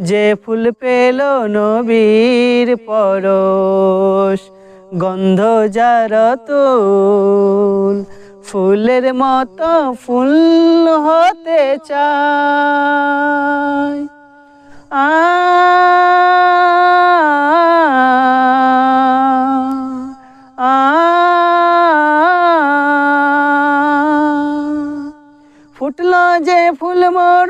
যে ফুল পেল নবীর পরশ, গন্ধ যার তুল, ফুলের মতো ফুল হতে চাই আ ফুটলো যে ফুল মোর